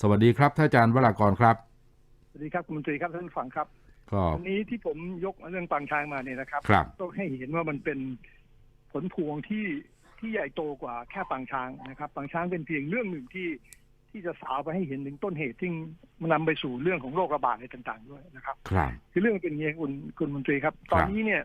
สวัสดีครับท่านอาจารย์วรากรครับ สวัสดีครับคุณมนตรีครับท่านผู้ฟังครับก็วันนี้ที่ผมยกเรื่องปางช้างมาเนี่ยนะครับครับต้องให้เห็นว่ามันเป็นผลพวงที่ที่ใหญ่โตกว่าแค่ปางช้างนะครับปางช้างเป็นเพียงเรื่องหนึ่งที่ที่จะสาวไปให้เห็นถึงต้นเหตุที่มันนำไปสู่เรื่องของโรคระบาดอะไรต่าง ๆ ด้วยนะครับ ครับคือเรื่องมันเป็นอย่างนี้คุณคุณมนตรีครับครับตอนนี้เนี่ย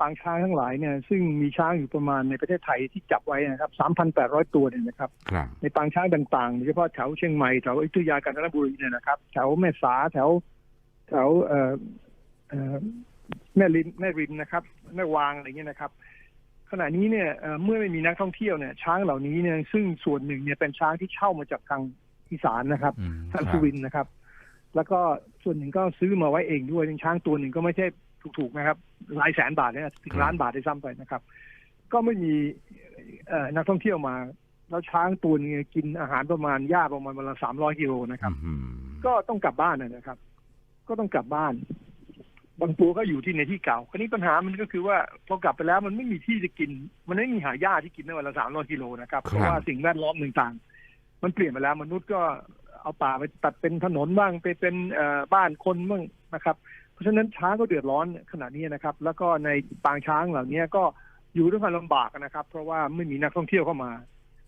ปางช้างทั้งหลายเนี่ยซึ่งมีช้างอยู่ประมาณในประเทศไทยที่จับไว้นะครับ 3,800 ตัวเนี่ยนะครับครับในปางช้างต่างๆโดยเฉพาะแถวเชียงใหม่แถวอยุธยากาญจนบุรีเนี่ยนะครับแถวแม่สาแถวแถวเอ่อเอ่อแม่ริมแม่ริมนะครับแม่วางอะไรเงี้ยนะครับ ขณะนี้เนี่ยเอ่อเมื่อไม่มีนักท่องเที่ยวเนี่ยช้างเหล่านี้เนี่ยซึ่งส่วนหนึ่งเนี่ยเป็นช้างที่เช่ามาจากทางอีสานนะครับอืมทางคสุรับรินทร์นะครับ แล้วก็ส่วนหนึ่งก็ซื้อมาไว้เองด้วยช้างตัวหนึ่งก็ไม่ใช่ ถูกๆนะครับหลายแสนบาทเนี่ยถึงล้านบาทได้ซ้ำไปนะครับ ก็ไม่มีเอ่อนักท่องเที่ยวมา แล้วช้างตัวหนึงกินอาหารประมาณหญ้าประมาณวันละสามร้อยกิโลนะครับอืมก็ต้องกลับบ้านนะนะครับ ก็ต้องกลับบ้าน บางตัวก็อยู่ที่ในที่เก่าคราวนี้ปัญหามันก็คือว่าพอกลับไปแล้วมันไม่มีที่จะกิน มันไม่มีหาหญ้าที่กินได้วันละสามร้อยกิโลนะครับเพราะว่าสิ่งแวดล้อมต่างๆ มันเปลี่ยนไปแล้วมนุษย์ก็เอาป่าไปตัดเป็นถนนบ้างไปเป็นเอ่อบ้านคนบ้างนะครับ เพราะฉะนั้นช้างก็เดือดร้อนขนาดนี้นะครับ แล้วก็ในปางช้างเหล่านี้ก็อยู่ด้วยความลำบากนะครับ เพราะว่าไม่มีนักท่องเที่ยวเข้ามา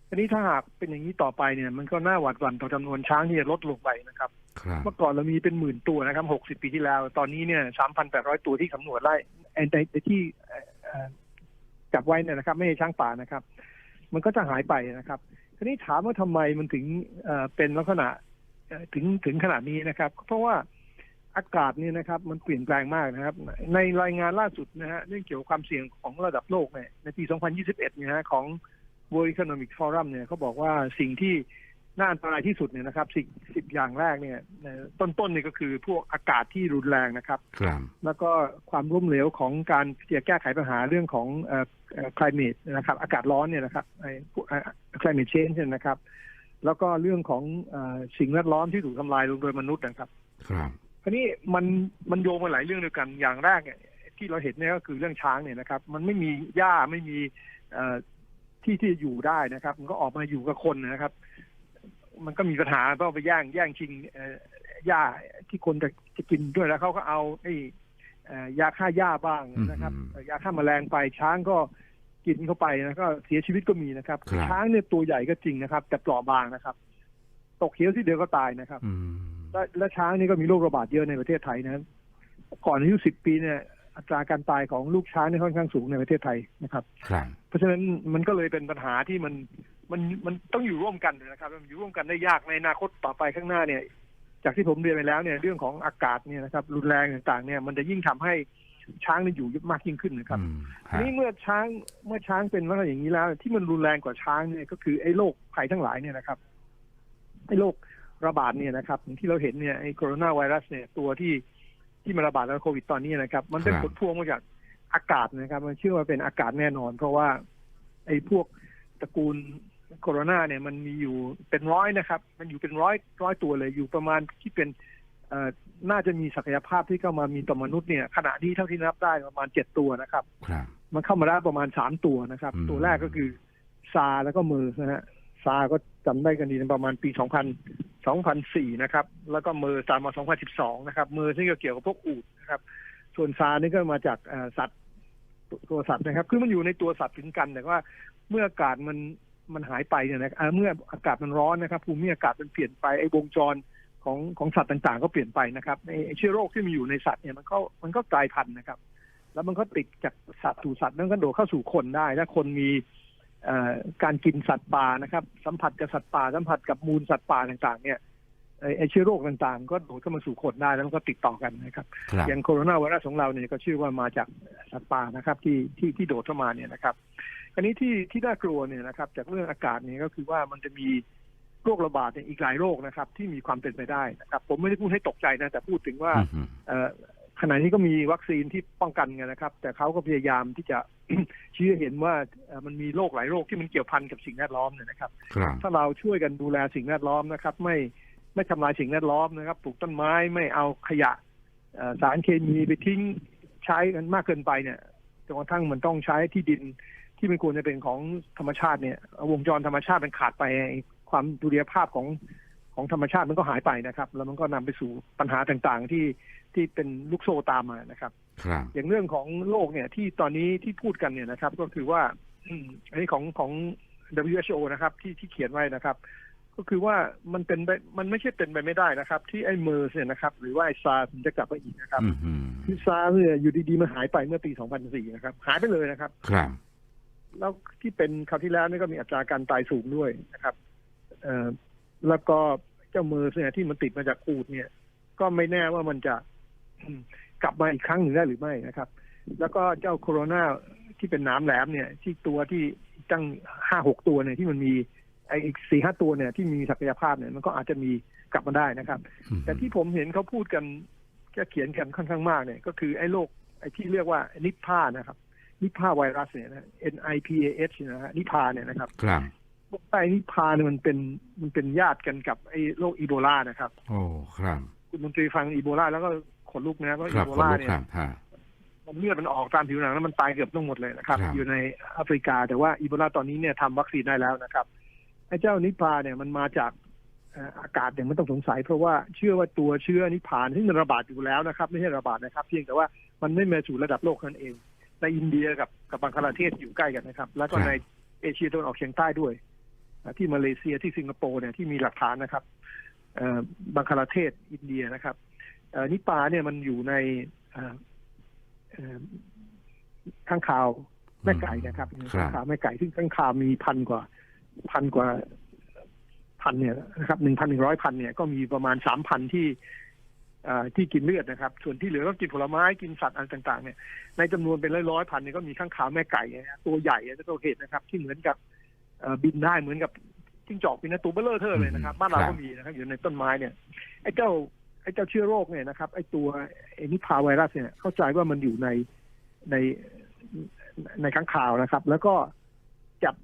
ทีนี้ถ้าหากเป็นอย่างนี้ต่อไปเนี่ย มันก็น่าหวาดหวั่นต่อจำนวนช้างที่จะลดลงไปนะครับครับเมื่อก่อนเรามีเป็นหมื่นตัวนะครับหกสิบปีที่แล้ว ตอนนี้เนี่ยสามพันแปดร้อยตัวที่สำรวจไล่เอ่อในในที่เอ่อเอ่อจับไว้เนี่ยนะครับ ไม่ใช่ช้างป่านะครับ มันก็จะหายไปนะครับทีนี้ถามว่าทำไมมันถึงเอ่อเป็นลักษณะเอ่อถึงถึงขนาดนี้นะครับ เพราะว่า อากาศเนี่ยนะครับ มันเปลี่ยนแปลงมากนะครับ ในรายงานล่าสุดนะฮะเรื่องเกี่ยวกับความเสี่ยงของระดับโลกเนี่ยในปี 2021 เนี่ยฮะของ World Economic Forum เนี่ยเขาบอกว่าสิ่งที่น่าอันตรายที่สุดเนี่ยนะครับสิบสิบอย่างแรกเนี่ยเอ่อต้นๆเนี่ยก็คือพวกอากาศที่รุนแรงนะครับครับแล้วก็ความล้มเหลวของการที่จะแก้ไขปัญหาเรื่องของเอ่อเอ่อ climate นะครับ อากาศร้อนเนี่ยนะครับไอ้พวกเอ่อ climate change เนี่ยนะครับ แล้วก็เรื่องของเอ่อสิ่งแวดล้อมที่ถูกทำลายลงโดยมนุษย์นะครับ ครับ คราวนี้มันมันโยงมาหลายเรื่องด้วยกันอย่างแรกเนี่ยที่เราเห็นเนี่ยก็คือเรื่องช้างเนี่ยนะครับ มันไม่มีหญ้าไม่มีเอ่อที่ที่จะอยู่ได้นะครับ มันก็ออกมาอยู่กับคนนะครับ มันก็มีปัญหาต้องไปแย่งแย่งชิงเอ่อหญ้าที่คนจะจะกินด้วยแล้วเขาก็เอาไอ้เอ่อยาฆ่าหญ้าบ้างนะครับอืมเอ่อยาฆ่าแมลงไปช้างก็กินเข้าไปนะก็เสียชีวิตก็มีนะครับครับ ช้างเนี่ยตัวใหญ่ก็จริงนะครับ แต่เปราะบางนะครับ ตกเขียวที่เดียวก็ตายนะครับอืม และและช้างนี่ก็มีโรคระบาดเยอะในประเทศไทยนะครับก่อนอายุสิบปีเนี่ยอัตราการตายของลูกช้างนี่ค่อนข้างสูงในประเทศไทยนะครับ ครับ เพราะฉะนั้นมันก็เลยเป็นปัญหาที่มันมันมันต้องอยู่ร่วมกันนะครับมันอยู่ร่วมกันได้ยากในอนาคตต่อไปข้างหน้าเนี่ย จากที่ผมเรียนไปแล้วเนี่ยเรื่องของอากาศเนี่ยนะครับรุนแรงต่างๆ เนี่ยมันจะยิ่งทำให้ช้างเนี่ยอยู่มากยิ่งขึ้นนะครับอืมคทีรับนี้เมื่อช้างเมื่อช้างเป็นลักษณะอย่างนี้แล้ว ที่มันรุนแรงกว่าช้างเนี่ยก็คือไอ้โรคภัยทั้งหลายเนี่ยนะครับไอ้โรค ระบาดเนี่ยนะครับอย่างที่เราเห็นเนี่ยไอ้โคโรนาไวรัสเนี่ยตัวที่ที่มันระบาดแล้วโควิดตอนนี้นะครับ มันเป็นครับผลพวงมาจากอากาศนะครับ มันเชื่อว่าเป็นอากาศแน่นอน เพราะว่า ไอ้พวกตระกูลโคโรนาเนี่ยมันมีอยู่เป็นร้อยนะครับ มันอยู่เป็นร้อยร้อยตัวเลยอยู่ประมาณที่เป็นเอ่อน่าจะมีศักยภาพที่เข้ามามีต่อมนุษย์เนี่ยขณะนี้เท่าที่นับได้ประมาณเจ็ดตัวนะครับครับมันเข้ามาได้ประมาณสามตัวนะครับอืมตัวแรกก็คือซาแล้วก็เมอร์นะฮะซาก็ จำได้กันดีในประมาณปี 2000 2004 นะครับ แล้วก็เมอร์ตามมา 2012 นะครับ เมอร์ซึ่งก็เกี่ยวกับพวกอูฐนะครับ ส่วนซานี่ก็มาจากสัตว์ตัวสัตว์นะครับ คือมันอยู่ในตัวสัตว์ถึงกัน แต่ว่าเมื่ออากาศมันมันหายไปเนี่ยนะเมื่ออากาศมันร้อนนะครับ ภูมิอากาศมันเปลี่ยนไป ไอ้วงจรของของสัตว์ต่างๆ ก็เปลี่ยนไปนะครับไอ้เชื้อโรคที่มีอยู่ในสัตว์เนี่ยมันก็มันก็กลายพันธุ์นะครับ แล้วมันก็ติดจากสัตว์สู่สัตว์แล้วก็โดดเข้าสู่คนได้ ถ้าคนมี การกินสัตว์ป่านะครับ สัมผัสกับสัตว์ป่าสัมผัสกับมูลสัตว์ป่าต่างๆ เนี่ยไอ้ไอ้เชื้อโรคต่างๆ ก็โดดเข้ามาสู่คนได้แล้วมันก็ติดต่อกันนะครับครับ อย่างโคโรนาไวรัสของเราเนี่ยก็ชื่อว่ามาจากสัตว์ป่านะครับ ที่ที่ที่โดดเข้ามาเนี่ยนะครับอันนี้ที่ที่น่ากลัวเนี่ยนะครับ จากเรื่องอากาศเนี่ยก็คือว่ามันจะมีโรคระบาดเนี่ยอีกหลายโรคนะครับ ที่มีความเป็นไปได้นะครับ ผมไม่ได้พูดให้ตกใจนะแต่พูดถึงว่าอืมเอ่อ ขณะนี้ก็มีวัคซีนที่ป้องกันกันนะครับ แต่เขาก็พยายามที่จะชี้ให้เห็นว่าเอ่อมันมีโรคหลายโรคที่มันเกี่ยวพันกับสิ่งแวดล้อมเนี่ยนะครับครับ ถ้าเราช่วยกันดูแลสิ่งแวดล้อมนะครับ ไม่ไม่ทำลายสิ่งแวดล้อมนะครับปลูกต้นไม้ไม่เอาขยะเอ่อสารเคมีไปทิ้งใช้กันมากเกินไปเนี่ยจนกระทั่งมันต้องใช้ที่ดินที่มันควรจะเป็นของธรรมชาติเนี่ยวงจรธรรมชาติมันขาดไปความดุลยภาพของ ขของธรรมชาติมันก็หายไปนะครับ แล้วมันก็นำไปสู่ปัญหาต่างๆ ที่ที่เป็นลูกโซ่ตามมานะครับ ครับ อย่างเรื่องของโลกเนี่ยที่ตอนนี้ที่พูดกันเนี่ยนะครับ ก็คือว่าอืมอันนี้ของของ WHO นะครับ ที่ที่เขียนไว้นะครับ ก็คือว่ามันเป็นไปมันไม่ใช่เป็นไปไม่ได้นะครับ ที่ไอ้เมอร์สเนี่ยนะครับ หรือว่าไอ้ซาร์มันจะกลับมาอีกนะครับอืมอืมคือซาร์เนี่ยอยู่ดีๆมันหายไปเมื่อปี 2004 นะครับ หายไปเลยนะครับ ครับแล้วที่เป็นคราวที่แล้วนี่ก็มีอัตราการตายสูงด้วยนะครับเอ่อแล้วก็ เจ้าเมอร์สเนี่ยที่มันติดมาจากอูดเนี่ย ก็ไม่แน่ว่ามันจะอืมกลับมาอีกครั้งหนึ่งได้หรือไม่นะครับ แล้วก็เจ้าโคโรนาที่เป็นหน้ำแหลมเนี่ย ที่ตัวที่ตั้งห้าหกตัวเนี่ยที่มันมีไอ้อีกสี่ห้าตัวเนี่ยที่มีศักยภาพเนี่ยมันก็อาจจะมีกลับมาได้นะครับอืมแต่ที่ผมเห็นเขาพูดกันก็เขียนกันค่อนข้างมากเนี่ย ก็คือไอ้โรคไอ้ที่เรียกว่านิพพานะครับนิพพาไวรัสเนี่ยนะ N I P A H นะฮะนิพพาเนี่ยนะครับ ครับไอ้นิพพาเนี่ยมันเป็นมันเป็นญาติกันกับไอ้โรคอีโบลานะครับ โอ้ครับคุณมนตรีฟังอีโบลาแล้วก็ขนลุกนะเพราะคอีรับโบขอลาลุกเนี่คยรับฮะมันเลือดมันออกตามผิวหนังแล้วมันตายเกือบทั้งหมดเลยนะครับครับ อยู่ในแอฟริกาแต่ว่าอีโบลาตอนนี้เนี่ยทำวัคซีนได้แล้วนะครับไอ้เจ้านิพพาเนี่ยมันมาจากเอ่ออากาศเนี่ยมันต้องสงสัย เพราะว่าเชื่อว่าตัวเชื้อนิพพานที่มันระบาดอยู่แล้วนะครับ ไม่ใช่ระบาดนะครับ เพียงแต่ว่ามันไม่มาสู่ระดับโลกนั่นเองในอินเดียกับกับบังคลาเทศอยู่ใกล้กันนะครับ แล้วก็ในเอเชียตะวันออกเฉียงใต้ด้วยอ่า ที่มาเลเซียที่สิงคโปร์เนี่ยที่มีหลักฐานนะครับเอ่อบังคลาเทศอินเดียนะครับเอ่อนิปาเนี่ยมันอยู่ในเอ่อเอ่อข้างคาวแม่ไก่นะครับครับข้างคาวแม่ไก่ซึ่งข้างคาวมีพันกว่า พันกว่าพันเนี่ยนะครับหนึ่งพันหนึ่งร้อยพันเนี่ยก็มีประมาณสามพันที่เอ่อที่กินเลือดนะครับ ส่วนที่เหลือก็กินผลไม้กินสัตว์อะไรต่าง ๆ เนี่ยในจำนวนเป็นร้อยร้อยๆพันเนี่ยก็มีข้างขาวแม่ไก่เนี่ยนะตัวใหญ่จะตัวเห็นนะครับ ที่เหมือนกับเอ่อ บินได้เหมือนกับจิ้งจอกบินนะตัวเบลเลอร์เทอร์เลยนะครับบ้านเราก็มีนะครับอยู่ในต้นไม้เนี่ยไอ้เจ้าไอ้เจ้าเชื้อโรคเนี่ยนะครับไอ้ตัวไอ้นิพาไวรัสเนี่ยเข้าใจว่ามันอยู่ในในในข้างข่าวนะครับ แล้วก็จับ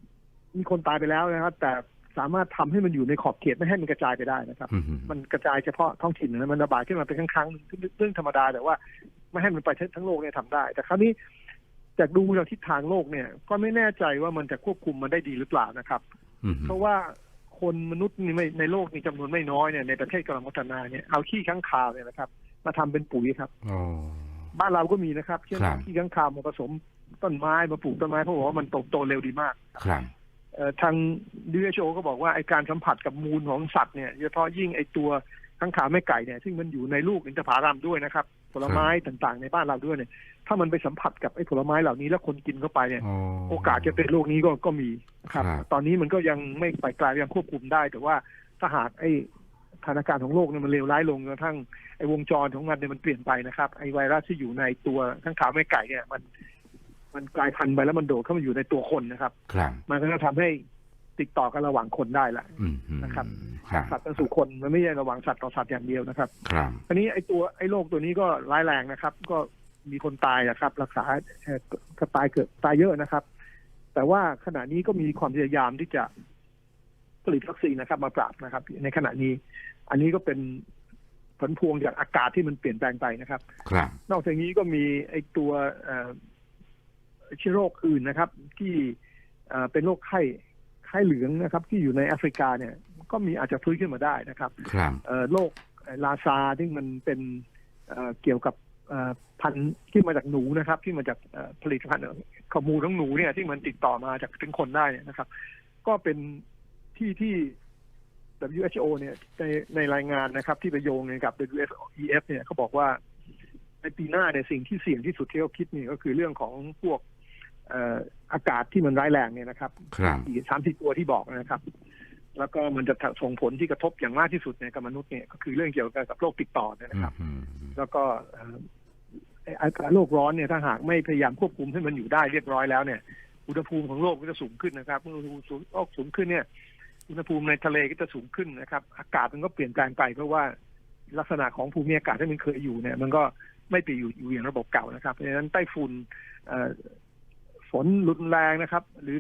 มีคนตายไปแล้วนะครับ แต่สามารถทำให้มันอยู่ในขอบเขตไม่ให้มันกระจายไปได้นะครับอืมมันกระจายเฉพาะท้องถิ่นนะมันระบาดขึ้นมาเป็นครั้งครั้งๆเรื่องธรรมดาแต่ว่า ไม่ให้มันไปทั้งโลกเนี่ยทำได้ แต่คราวนี้ จากดูจากทิศทางโลกเนี่ย ก็ไม่แน่ใจว่ามันจะควบคุมมันได้ดีหรือเปล่านะครับอืมเพราะว่าคนมนุษย์นี่ไม่ในโลกนี่จำนวนไม่น้อยเนี่ยในประเทศกำลังพัฒนาเนี่ยเอาขี้ข้างคาวเนี่ยนะครับ มาทำเป็นปุ๋ยครับโอ้บ้านเราก็มีนะครับ เช่นครับเอาขี้ข้างคาวมาผสมต้นไม้มาปลูกต้นไม้เพราะว่ามันโตโตเร็วดีมากครับเอ่อทาง WHO ก็บอกว่าไอการสัมผัสกับมูลของสัตว์เนี่ยโดยเฉพาะยิ่งไอตัวข้างขาวแม่ไก่เนี่ยซึ่งมันอยู่ในลูกอินทผลัมด้วยนะครับ ผลไม้ต่างๆ ในบ้านเราด้วยเนี่ย ถ้ามันไปสัมผัสกับไอผลไม้เหล่านี้แล้วคนกินเข้าไปเนี่ย โอ้โอกาสจะเป็นโรคนี้ก็ก็มีครับครับ ตอนนี้มันก็ยังไม่ไปไกลยังควบคุมได้ แต่ว่าถ้าหากไอสถานการณ์ของโลกเนี่ยมันเลวร้ายลงจนกระทั่งไอวงจรของมันเนี่ยมันเปลี่ยนไปนะครับไอไวรัสที่อยู่ในตัวข้างขาวแม่ไก่เนี่ยมัน มันกลายพันธุ์ไปแล้วมันโดดเข้ามาอยู่ในตัวคนนะครับครับมันก็จะทำให้ ติดต่อกันระหว่างคนได้ละอืมอืมนะครับครับสัตว์ต่อสู่คนมันไม่ใช่ระหว่างสัตว์ต่อสัตว์อย่างเดียวนะครับครับอันนี้ไอ้ตัวไอ้โรคตัวนี้ก็ร้ายแรงนะครับ ก็มีคนตายนะครับ รักษาเอ่อก็ตายเกิดตายเยอะนะครับ แต่ว่าขณะนี้ก็มีความพยายามที่จะผลิตวัคซีนนะครับ มาปราบนะครับ ในขณะนี้ อันนี้ก็เป็นผลพวงจากอากาศที่มันเปลี่ยนแปลงไปนะครับ ครับ นอกจากนี้ก็มีไอ้ตัวเอ่อเชื้อโรคอื่นนะครับ ที่เอ่อเป็นโรคไข้ ไข้เหลืองนะครับ ที่อยู่ในแอฟริกาเนี่ย ก็มีอาจจะฟื้นขึ้นมาได้นะครับครับเอ่อโรคลาซาที่มันเป็นเอ่อเกี่ยวกับเอ่อพันธุ์ที่มาจากหนูนะครับ ที่มาจากเอ่อผลิตภัณฑ์ข้อมูลของหนูเนี่ย ที่มันติดต่อมาจากถึงคนได้เนี่ยนะครับ ก็เป็นที่ที่ WHO เนี่ยในในรายงานนะครับ ที่ไปโยงเนี่ยกับ WFEF เนี่ยเขาบอกว่าในปีหน้าเนี่ยสิ่งที่เสี่ยงที่สุดที่เขาคิดนี่ก็คือเรื่องของพวกเอ่ออากาศที่มันร้ายแรงเนี่ยนะครับครับอีกสามสิบตัวที่บอกนะครับ แล้วก็มันจะส่งผลที่กระทบอย่างมากที่สุดเนี่ยกับมนุษย์เนี่ยก็คือเรื่องเกี่ยวกับโรคติดต่อเนี่ยนะครับอืมแล้วก็เอ่อไอ้อากาศโลกร้อนเนี่ยถ้าหากไม่พยายามควบคุมให้มันอยู่ได้เรียบร้อยแล้วเนี่ยอุณหภูมิของโลกก็จะสูงขึ้นนะครับเมื่ออุณหภูมิสูงโลกสูงขึ้นเนี่ยอุณหภูมิในทะเลก็จะสูงขึ้นนะครับ อากาศมันก็เปลี่ยนแปลงไปเพราะว่าลักษณะของภูมิอากาศที่มันเคยอยู่เนี่ย มันก็ไม่ไปอยู่อยู่อย่างระบบเก่านะครับเพราะฉะนั้นไต้ฝุ่นเอ่อ ฝนรุนแรงนะครับ หรือ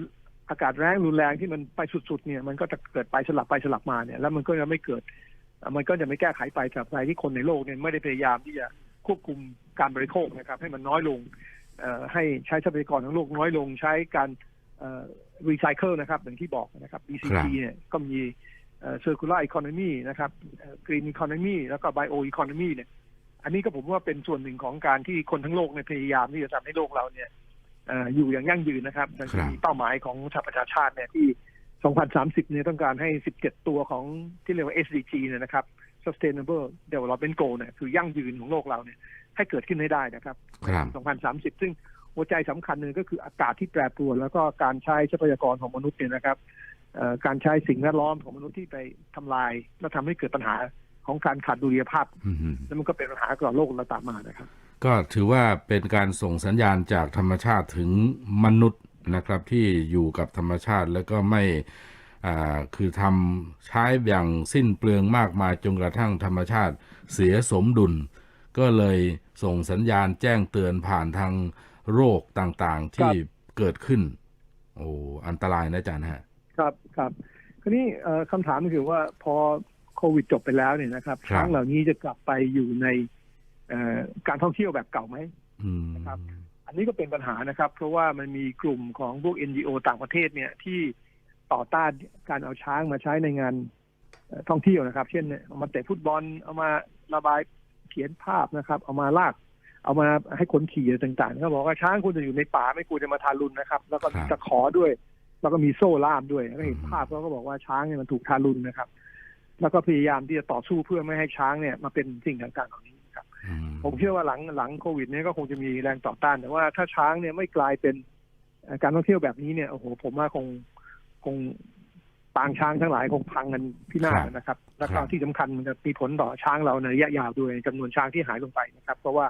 อากาศแรงรุนแรงที่มันไปสุดๆเนี่ยมันก็จะเกิดไปสลับไปสลับมาเนี่ย แล้วมันก็จะไม่เกิดเอ่อมันก็จะไม่แก้ไขไปตราบใดที่คนในโลกเนี่ยไม่ได้พยายามที่จะควบคุมการบริโภคนะครับ ให้มันน้อยลงเอ่อให้ใช้ทรัพยากรของโลกน้อยลงใช้การรีไซเคิลนะครับอย่างที่บอกนะครับ BCG เนี่ยก็มีเอ่อ circular economy นะครับเอ่อ green economy แล้วก็ bio economy เนี่ย อันนี้ก็ผมว่าเป็นส่วนหนึ่งของการที่คนทั้งโลกเนี่ยพยายามที่จะทำให้โลกเราเนี่ยเอ่ออยู่อย่างยั่งยืนนะครับดังครับมีเป้าหมายของสหประชาชาติเนี่ยที่ 2030 เนี่ยต้องการให้ 17 ตัวของที่เรียกว่า SDG เนี่ยนะครับ sustainable development goal เนี่ยคือยั่งยืนของโลกเราเนี่ยให้เกิดขึ้นให้ได้นะครับครับ2030 ซึ่งหัวใจสำคัญหนึ่งก็คืออากาศที่แปรปรวน แล้วก็การใช้ทรัพยากรของมนุษย์เนี่ยนะครับเอ่อการใช้สิ่งแวดล้อมของมนุษย์ที่ไปทำลาย และทำให้เกิดปัญหาของการขาดดุลยภาพอืมแล้วมันก็เป็นปัญหาต่อโลกเราตามมานะครับ ก็ถือว่าเป็นการส่งสัญญาณจากธรรมชาติถึงมนุษย์นะครับที่อยู่กับธรรมชาติแล้วก็ไม่อ่าคือทำใช้อย่างสิ้นเปลืองมากมายจนกระทั่งธรรมชาติเสียสมดุล ก็เลยส่งสัญญาณแจ้งเตือนผ่านทางโรคต่างๆที่เกิดขึ้น โอ้อันตรายนะอาจารย์ฮะ ครับครับคราวนี้เอ่อคำถามก็คือว่าพอโควิดจบไปแล้วเนี่ยนะครับครับช้างเหล่านี้จะกลับไปอยู่ในเอ่อ การท่องเที่ยวแบบเก่าไหมอืมนะครับ อันนี้ก็เป็นปัญหานะครับ เพราะว่ามันมีกลุ่มของพวก NGO ต่างประเทศเนี่ยที่ต่อต้านการเอาช้างมาใช้ในงานเอ่อท่องเที่ยวนะครับ เช่นเนี่ยเอามาเตะฟุตบอลเอามาระบายเขียนภาพนะครับ เอามาลาก เอามาให้คนขี่อะไรต่างๆเขาบอกว่าช้างควรจะอยู่ในป่าไม่ควรจะมาทารุณนะครับ แล้วก็มีครับตะขอด้วย แล้วก็มีโซ่ล่ามด้วยแล้วก็เห็นอืมภาพเขาก็บอกว่าช้างเนี่ยมันถูกทารุณนะครับ แล้วก็พยายามที่จะต่อสู้เพื่อไม่ให้ช้างเนี่ยมาเป็นสิ่งต่างๆเหล่านี้ครับอื ผมเชื่อว่าหลังหลังโควิดเนี่ยก็คงจะมีแรงต่อต้าน แต่ว่าถ้าช้างเนี่ยไม่กลายเป็นเอ่อการท่องเที่ยวแบบนี้เนี่ยโอ้โหผมว่าคงคงปางช้างทั้งหลายคงพังกันพินาศนะครับ แล้วก็ที่สำคัญมันจะมีผลต่อช้างเราในระยะยาวด้วยจำนวนช้างที่หายลงไปนะครับ เพราะว่า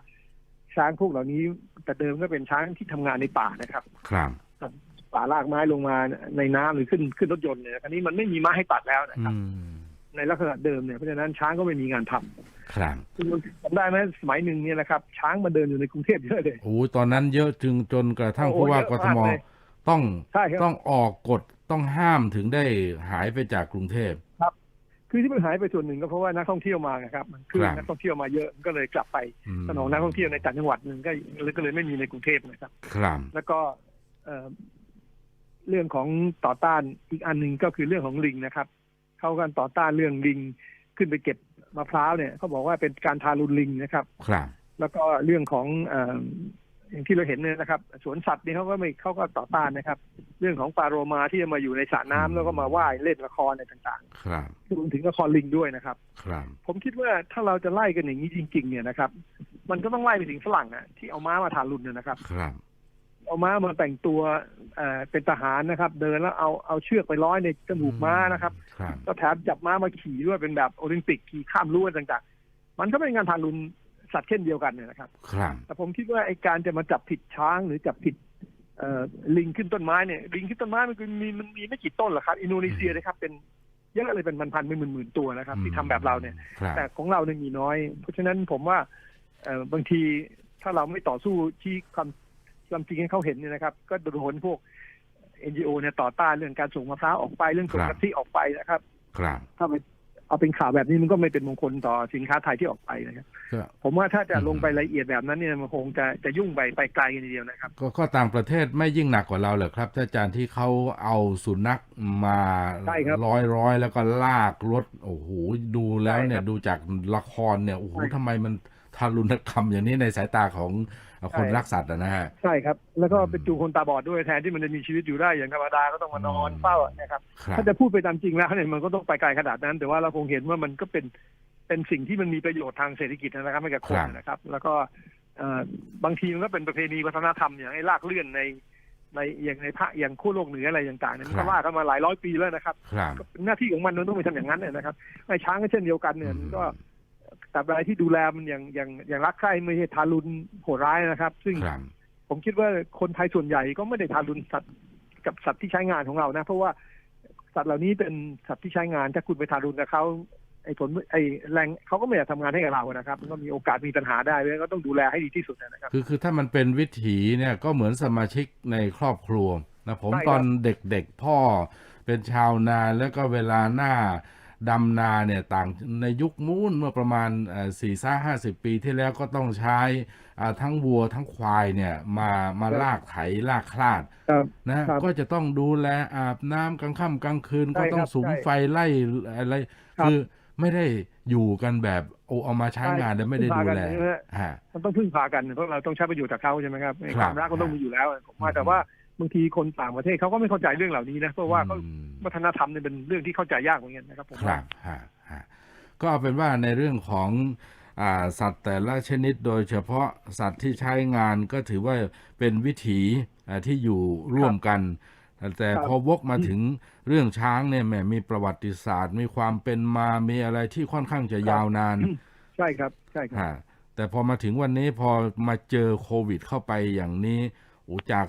ช้างพวกเหล่านี้แต่เดิมก็เป็นช้างที่ทำงานในป่านะครับ ครับป่าลากไม้ลงมาในน้ำหรือขึ้นขึ้นรถยนต์เนี่ยคราวนี้มันไม่มีไม้ให้ตัดแล้วนะอืครับม ในลักษณะเดิมเนี่ยเพราะฉะนั้นช้างก็ไม่มีงานทำครับคุณจำได้ไหมสมัยหนึ่งเนี่ยนะครับ ช้างมาเดินอยู่ในกรุงเทพเยอะเลยโอ้ตอนนั้นเยอะจึงจนกระทั่งโอ้ผู้ว่าเยอะกทมมากเลยต้องใช่ครับต้องออกกฎต้องห้ามถึงได้หายไปจากกรุงเทพคือที่มันหายไปส่วนหนึ่งก็เพราะว่านักท่องเที่ยวมาไงครับมันคือครับนักท่องเที่ยวมาเยอะมันก็เลยกลับไปมสนองนักท่องเที่ยวในต่างจังหวัดหนึ่งก็เลยก็เลยไม่มีในกรุงเทพนะครับ ครับ แล้วก็เอ่อเรื่องของต่อต้านอีกอันหนึ่งก็คือเรื่องของลิงนะครับ เขากันต่อต้านเรื่องลิง ขึ้นไปเก็บมะพร้าวเนี่ยเขาบอกว่าเป็นการทารุณลิงนะครับครับแล้วก็เรื่องของเอออย่างที่เราเห็นเนี่ยนะครับ สวนสัตว์นี่เขาก็ไม่เขาก็ต่อต้านนะครับ เรื่องของปลาโรมาที่จะมาอยู่ในสระน้ำแล้วก็มาว่ายเล่นละครอะไรต่างครับๆรวมถึงละครลิงด้วยนะครับ ครับ ผมคิดว่าถ้าเราจะไล่กันอย่างนี้จริง ๆ เนี่ยนะครับ มันก็ต้องไล่ไปถึงฝรั่งอะที่เอาม้ามาทารุณเนี่ยนะครับ ครับ เอาม้ามาแต่งตัวเอ่อเป็นทหารนะครับ เดินแล้วเอาเอาเชือกไปร้อยในจมูกม้านะครับครับก็แถมจับม้ามาขี่ด้วยเป็นแบบโอลิมปิกขี่ข้ามรั้วต่างๆ มันก็เป็นงานทารุณสัตว์เช่นเดียวกันเนี่ยนะครับครับแต่ผมคิดว่าไอ้การจะมาจับผิดช้างหรือจับผิดเอ่อลิงขึ้นต้นไม้เนี่ยลิงขึ้นต้นไม้มันคือมีมันมีไม่กี่ต้นหรอกครับ อินโดนีเซียนะครับเป็นเยอะเลยเป็นพันๆเป็นหมื่นๆตัวนะครับ ที่ทำแบบเราเนี่ยครับแต่ของเราเนี่ยมีน้อย เพราะฉะนั้นผมว่าเอ่อบางทีถ้าเราไม่ต่อสู้ที่ความ ความจริงให้เขาเห็นเนี่ยนะครับ ก็โดนพวก NGO เนี่ยต่อต้านเรื่องการส่งมะพร้าวออกไปเรื่องส่งกะทิออกไปนะครับ ครับ ถ้าไปเอาเป็นข่าวแบบนี้มันก็ไม่เป็นมงคลต่อสินค้าไทยที่ออกไปนะครับก็ผมว่าถ้าจะอืมลงไปรายละเอียดแบบนั้นเนี่ยมันคงจะจะยุ่งไปไปไกลกันทีเดียวนะครับ ก็ก็ต่างประเทศไม่ยิ่งหนักกว่าเราเหรอครับท่านอาจารย์ที่เขาเอาสุนัขมาใช่ครับร้อยร้อยแล้วก็ลากรถโอ้โหดูแล้วเนี่ยใช่ครับดูจากละครเนี่ยโอ้โหใช่ทำไมมันทารุณกรรมอย่างนี้ในสายตาของ คนใช่รักสัตว์อะนะฮะใช่ครับ แล้วก็อืมเป็นจูงคนตาบอดด้วยแทนที่มันจะมีชีวิตอยู่ได้อย่างธรรมดาก็ต้องมานอนอืมเฝ้านะครับครับถ้าจะพูดไปตามจริงแล้วเนี่ยมันก็ต้องไปไกลขนาดนั้น แต่ว่าเราคงเห็นว่ามันก็เป็นเป็นสิ่งที่มันมีประโยชน์ทางเศรษฐกิจนะครับให้กับคนนะครับ แล้วก็เอ่อบางทีมันก็เป็นประเพณีวัฒนธรรมอย่างไอ้ลากเลื่อนในในอย่างในพระอย่างขั้วโลกเหนืออะไรต่างๆเนี่ยมันก็ลากกันมาหลายร้อยปีแล้วนะครับครับก็เป็นหน้าที่ของมันมันต้องไปทำอย่างนั้นเนี่ยนะครับไอ้ช้างก็เช่นเดียวกันเนี่ยอืมมันก็ ตราบใดที่ดูแลมันอย่างอย่างอย่างรักใคร่ไม่ใช่ทารุณโหดร้ายนะครับ ซึ่งครับ ผมคิดว่าคนไทยส่วนใหญ่ก็ไม่ได้ทารุณสัตว์กับสัตว์ที่ใช้งานของเรานะ เพราะว่าสัตว์เหล่านี้เป็นสัตว์ที่ใช้งานถ้าคุณไปทารุณกับเขาไอ้ผลไอ้แรงเขาก็ไม่อยากทำงานให้กับเรานะครับ มันก็มีโอกาสมีปัญหาได้เลยก็ต้องดูแลให้ดีที่สุดนะครับ คือคือถ้ามันเป็นวิถีเนี่ยก็เหมือนสมาชิกในครอบครัวนะผมใช่ครับ ตอนเด็กๆพ่อเป็นชาวนาแล้วก็เวลาหน้า ดำนาเนี่ยต่างในยุคนู้นเมื่อประมาณสี่ซ่าห้าสิบปีที่แล้วก็ต้องใช้อ่าทั้งวัวทั้งควายเนี่ยมามาครับลากไถลากคลาดครับนะครับก็จะต้องดูแลอาบน้ำกลางค่ำกลางคืนใช่ก็ต้องครับสุมใช่ไฟไล่อะไรครับคือไม่ได้อยู่กันแบบโอเอามาใช้ใช่งานแล้วไม่ได้พึ่งดูพากันแลใช่ไหมฮะฮะมันต้องพึ่งพากันเพราะเราต้องใช้ประโยชน์จากเขาใช่ไหมครับไอ้คครับวามรักก็ต้องมีอยู่แล้วผมว่าอืมแต่ว่า บางทีคนต่างประเทศเขาก็ไม่เข้าใจเรื่องเหล่านี้นะเพราะว่าเขาอืมวัฒนธรรมเนี่ยเป็นเรื่องที่เข้าใจยากเหมือนกันนะครับผมครัว่าบฮะฮะก็เอาเป็นว่าในเรื่องของอ่าสัตว์แต่ละชนิดโดยเฉพาะสัตว์ที่ใช้งานก็ถือว่าเป็นวิถีอ่าที่อยู่ร่วมกัน แต่ครับพอวกมาถึงเรื่องช้างเนี่ยแหมมีประวัติศาสตร์ มีความเป็นมามีอะไรที่ค่อนข้างจะยาวนาน ใช่ครับใช่ครับฮะแต่พอมาถึงวันนี้พอมาเจอโควิดเข้าไปอย่างนี้ โอ้จาก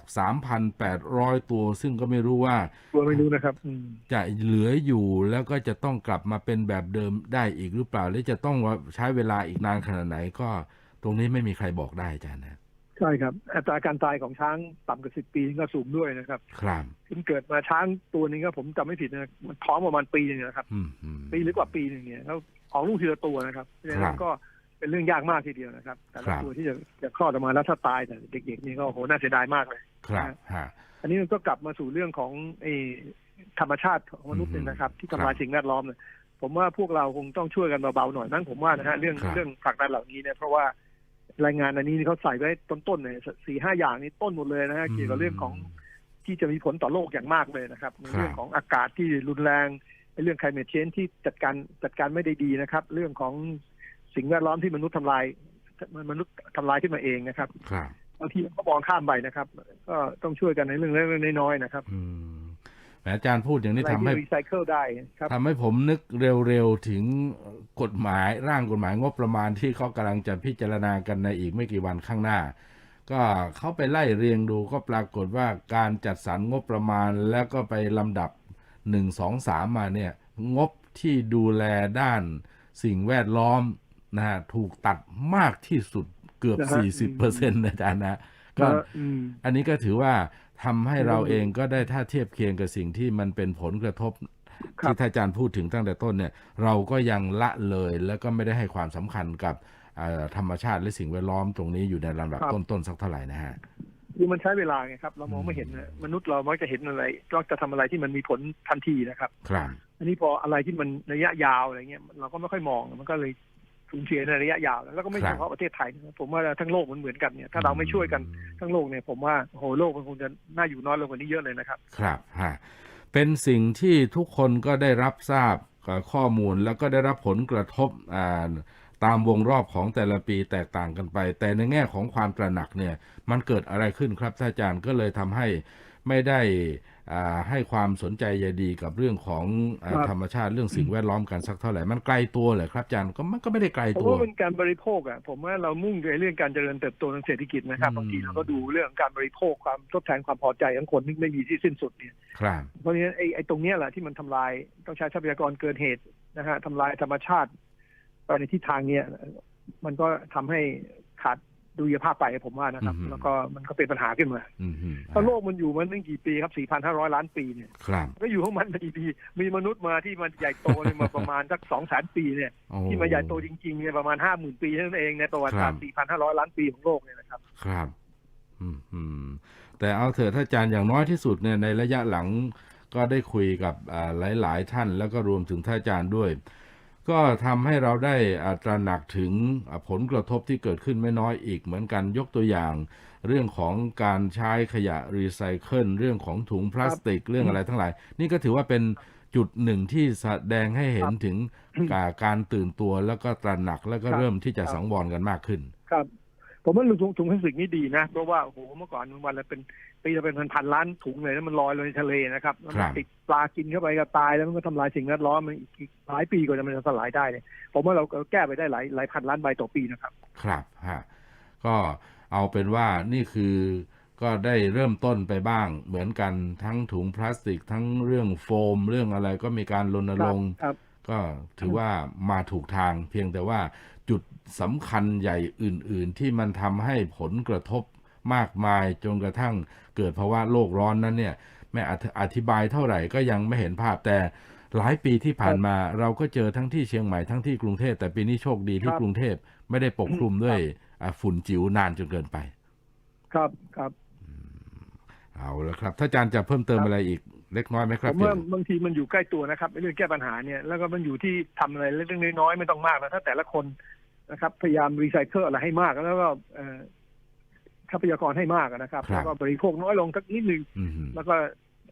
3,800 ตัว ซึ่งก็ไม่รู้ว่าตัวไม่รู้นะครับอืมจะเหลืออยู่แล้วก็จะต้องกลับมาเป็นแบบเดิมได้อีกหรือเปล่า หรือจะต้องว่าใช้เวลาอีกนานขนาดไหนก็ตรงนี้ไม่มีใครบอกได้อาจารย์นะใช่ครับ อัตราการตายของช้างต่ำกว่าสิบปีก็สูงด้วยนะครับ ครับซึ่งเกิดมาช้างตัวหนึงก็ผมจำไม่ผิดนะมันท้องประมาณปีหนึงนะครับอืมอืมปีหรือกว่าปีหนึ่งเนี่ยแล้วออกลูกทีละตัวนะครับเพราะฉะครันั้บนก็ เป็นเรื่องยากมากทีเดียวนะครับ แต่ครัละบตัวที่จะจะคลอดออกมาแล้วถ้าตายแต่เด็กๆนี่ก็โอ้โหน่าเสียดายมากเลยครับฮะอันนี้มันก็กลับมาสู่เรื่องของไอ้ธรรมชาติของมนุษย์เนี่ยนะครับ ที่ทำลายครับสิ่งแวดล้อมเนี่ยผมว่าพวกเราคงต้องช่วยกันเบาๆหน่อยนั่นผมว่านะฮะเรื่องครับเรื่องผลักดันเหล่านี้เนี่ยเพราะว่ารายงานอันนี้เขาใส่ไว้ต้นๆเนี่ยสี่ห้าอย่างนี้ต้นหมดเลยนะฮะเกี่ยวกับเรื่องของที่จะมีผลต่อโลกอย่างมากเลยนะครับในเรื่องของอากาศที่รุนแรงในเรื่อง climate change ที่จัดการจัดการไม่ได้ดีนะครับ เรื่องของ สิ่งแวดล้อมที่มนุษย์ทำลายมนุษย์ทำลายขึ้นมาเองนะครับครับบางทีเราก็มองข้ามไปนะครับ ก็ต้องช่วยกันในเรื่องเล็กๆน้อยๆนะครับอืมแหมอาจารย์พูดอย่างนี้อะไรทำให้ที่รีไซเคิลได้ครับทำให้ผมนึกเร็วๆถึงกฎหมายร่างกฎหมายงบประมาณที่เขากำลังจะพิจารณากันในอีกไม่กี่วันข้างหน้า ก็เขาไปไล่เรียงดูก็ปรากฏว่าการจัดสรรงบประมาณแล้วก็ไปลำดับหนึ่งสองสามมาเนี่ย งบที่ดูแลด้านสิ่งแวดล้อม นะฮะถูกตัดมากที่สุดเกือบนะฮะ40เปอร์เซ็นต์อาจารย์นะก็อืมอันนี้ก็ถือว่าทำให้อืมเราเองก็ได้ถ้าเทียบเคียงกับสิ่งที่มันเป็นผลกระทบครับที่ท่านอาจารย์พูดถึงตั้งแต่ต้นเนี่ย เราก็ยังละเลยแล้วก็ไม่ได้ให้ความสำคัญกับเอ่อธรรมชาติและสิ่งแวดล้อมตรงนี้อยู่ในลำดับครับต้นๆสักเท่าไหร่นะฮะคือมันใช้เวลาไงครับ เรามองอืมไม่เห็นนะมนุษย์เรามักจะเห็นอะไรก็จะทำอะไรที่มันมีผลทันทีนะครับ ครับ อันนี้พออะไรที่มันระยะยาวอะไรเงี้ยเราก็ไม่ค่อยมองมันก็เลย สูญเสียในระยะยาว แล้วก็ไม่ครัเฉบพาะประเทศไทยนะครับผมว่าทั้งโลกมันเหมือนกันเนี่ยถ้าเราไม่ช่วยกันทั้งโลกเนี่ยผมว่าโอ้โหโลกมันคงจะน่าอยู่น้อยลงกว่านี้เยอะเลยนะครับ ครับฮะเป็นสิ่งที่ทุกคนก็ได้รับทราบกับข้อมูลแล้วก็ได้รับผลกระทบอ่าตามวงรอบของแต่ละปีแตกต่างกันไป แต่ในแง่ของความตระหนักเนี่ย มันเกิดอะไรขึ้นครับท่านอาจารย์ก็เลยทำให้ไม่ได้อ่า ให้ความสนใจใยดีกับเรื่องของอาครับธรรมชาติเรื่องสิ่งแวดล้อมกันสักเท่าไหร่มันไกลตัวเหรอครับอาจารย์ก็มันก็ไม่ได้ไกลผมตัวว่าเป็นการบริโภคอะผมว่าเรามุ่งในเรื่องการเจริญเติบโตทางเศรษฐกิจนะครับอืมบางทีเราก็ดูเรื่องการบริโภคความทดแทนความพอใจของคนที่ไม่มีที่สิ้นสุดเนี่ยครับเพราะฉะนั้นไอ้ไอ้ตรงเนี้ยแหละที่มันทำลายต้องใช้ทรัพยากรเกินเหตุนะฮะทำลายธรรมชาติไปในทิศทางเนี้ยมันก็ทำให้ขาด ดุลยภาพไปผมว่านะครับแล้วก็มันก็เป็นปัญหาขึ้นมาอืมฮึเพราะโลกมันอยู่มาตั้งกี่ปีครับ 4,500 ล้านปีเนี่ยครับก็อยู่ของมันมากี่ปีมีมนุษย์มาที่มันใหญ่โตเลยมาประมาณสักสองแสนปีเนี่ย โอ้ ที่มาใหญ่โตจริงๆเนี่ยประมาณห้าหมื่นปีเท่านั้นเองในประวัติศาสตร์ 4,500 ล้านปีของโลกเนี่ยนะครับ ครับอืมอืมแต่เอาเถอะถ้าอาจารย์อย่างน้อยที่สุดเนี่ยในระยะหลังก็ได้คุยกับอ่าหลาย ๆ ท่าน แล้วก็รวมถึงท่านอาจารย์ด้วย ก็ทำให้เราได้อ่าตระหนักถึงอ่าผลกระทบที่เกิดขึ้นไม่น้อยอีกเหมือนกันยกตัวอย่าง เรื่องของการใช้ขยะรีไซเคิลเรื่องของถุงพลาสติกเรื่องอะไรทั้งหลาย นี่ก็ถือว่าเป็นจุดหนึ่งที่แสดงให้เห็นครับถึงกาการตื่นตัวแล้วก็ตระหนักแล้วก็ครับเริ่มที่จะครับสังวรกันมากขึ้น ครับ ผมว่าถุงถุงพลาสติกนี่ดีนะ เพราะว่าโอ้โหเมื่อก่อนวันละเป็นปีละเป็นพันๆล้านถุงเลยแล้วมันลอยลงในทะเลนะครับแล้วครัมันบติดปลากินเข้าไปก็ตายแล้วมันก็ทำลายสิ่งแวดล้อมมันอีกอีกหลายปีกว่าจะมันจะสลายได้เนี่ยผมว่าเราก็แก้ไปได้หลายหลายพันล้านใบต่อปีนะครับ ครับฮะก็เอาเป็นว่านี่คือก็ได้เริ่มต้นไปบ้าง เหมือนกันทั้งถุงพลาสติก ทั้งเรื่องโฟม เรื่องอะไรก็มีการรณรงค์ครับ ก็ถือว่ามาถูกทางเพียงแต่ว่าจุดสำคัญใหญ่อื่น ๆ ที่มันทำให้ผลกระทบมากมายจนกระทั่งเกิดภาวะโลกร้อนนั้นเนี่ยแม่อธิอธิบายเท่าไหร่ก็ยังไม่เห็นภาพแต่หลายปีที่ผ่านมาเราก็เจอทั้งที่เชียงใหม่ทั้งที่กรุงเทพแต่ปีนี้โชคดีที่ครับกรุงเทพไม่ได้ปกคลุมด้วยอ่าฝุ่นจิ๋วนานจนเกินไป ครับครับเอาแล้วครับ ถ้าอาจารย์จะเพิ่มเติมครับอะไรอีก เล็กน้อยไหมคผรับมว่าเกี่ยวบางทีมันอยู่ใกล้ตัวนะครับเรื่องแก้ปัญหาเนี่ยแล้วก็มันอยู่ที่ทำอะไรเล็กๆน้อยๆไม่ต้องมากนะถ้าแต่ละคนนะครับ พยายามรีไซเคิลอะไรให้มากแล้วก็เอ่อทรัพยากรให้มากนะครับครับแล้วก็บริโภคน้อยลงสักนิดนึงอืมแล้วก็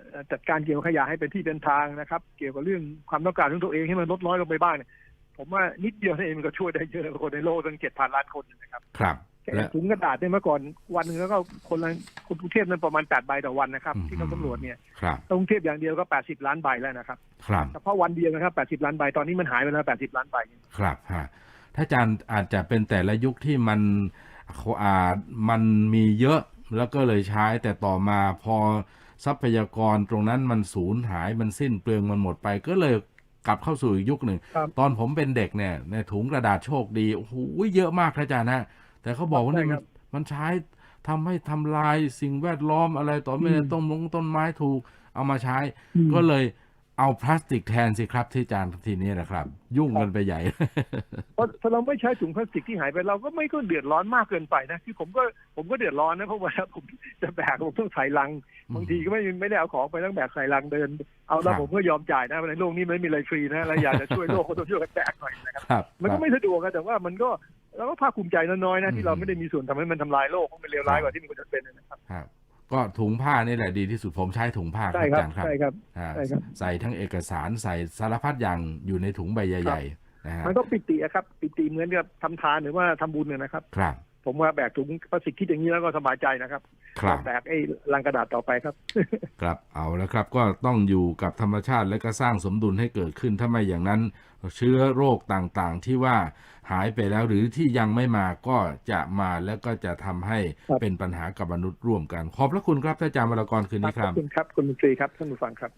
เอ่อจัดการเกี่ยวกับขยะให้เป็นที่เป็นทางนะครับ เกี่ยวกับเรื่องความต้องการของตัวเองให้มันลดน้อยลงไปบ้างเนี่ยผมว่านิดเดียวนี่เองมันก็ช่วยได้เยอะคนในโลกตั้งเจ็ดพันล้านคนนะครับ ครับแค่และ ถุงกระดาษเนี่ยเมื่อก่อนวันหนึ่งแล้วก็คนละคนกรุงเทพนั้นประมาณแปดใบต่อวันนะครับอืมที่เขาสำรวจเนี่ยครับกรุงเทพอย่างเดียวก็แปดสิบล้านใบแล้วนะครับครับเฉพาะวันเดียวนะครับ80ล้านใบตอนนี้มันหายไปแล้ว80ล้านใบครับฮะถ้าอาจารย์อาจจะเป็นแต่ละยุคที่มันอ่ามันมีเยอะแล้วก็เลยใช้แต่ต่อมาพอทรัพยากรตรงนั้นมันสูญหายมันสิ้นเปลืองมันหมดไปก็เลยกลับเข้าสู่อีกยุคหนึ่งครับตอนผมเป็นเด็กเนี่ยในถุงกระดาษโชคดีโอ้โหเยอะมากครับอาจารย์ฮะ แต่เขาบอกว่าเนี่ยใช่มัครันบมันใช้ทำให้ทำลายสิ่งแวดล้อมอะไรต่อไม่ได้อืมต้นมงต้นไม้ถูกเอามาใช้ก็ก็เลยเอาพลาสติกแทนสิครับที่อาจารย์ทีนี้นะครับ ยุ่งกันไปใหญ่เพราะถ้าเราไม่ใช้ถุงพลาสติกที่หายไปเราก็ไม่ก็เดือดร้อนมากเกินไปนะที่ผมก็ผมก็เดือดร้อนนะเพราะว่าผมจะแบกผมต้องใส่ลังบางทีก็ไม่ไม่ได้เอาของไปต้องแบกใส่ลังเดิน เอาแล้ควรับผมก็ยอมจ่ายนะในโลกนี้ไม่มีอะไรฟรีนะเราอยากจะช่วยโลกก็ต้องช่วยกันแบกหน่อยนะครับครับมันก็ไม่สะดวกนะแต่ว่ามันก็ เราก็ภาคภูมิใจน้อยๆนะอืมที่เราไม่ได้มีส่วนทำให้มันทำลายโลกเพราะมันเลวร้ายกว่าที่มันควรจะเป็นนะครับครับก็ถุงผ้านี่แหละดีที่สุดผมใช้ถุงผ้าครับใช่คอารับจารย์ครับใช่ครับอ่าใช่ครับใส่ทั้งเอกสารใส่สารพัดอย่างอยู่ในถุงใบใหญ่ๆนะฮะมันก็ปิติอะครับ ปิติเหมือนกับทำทานหรือว่าทำบุญเนี่ยนะครับครับ ผมว่าแบกถุงพลาสติกคิดอย่างนี้แล้วก็สบายใจนะครับครับแบกไอ้ลังกระดาษต่อไปครับ ครับเอาแล้วครับ ก็ต้องอยู่กับธรรมชาติและก็สร้างสมดุลให้เกิดขึ้นถ้าไม่อย่างนั้น เชื้อโรคต่างๆ ที่ว่าหายไปแล้วหรือที่ยังไม่มาก็จะมาแล้วก็จะทำให้ครับเป็นปัญหากับมนุษย์ร่วมกัน ขอบพระคุณครับท่านอาจารย์วรกรคืนนี้คขรัอบบคุณครับคุณมุตรีครับท่านผู้ฟังครับ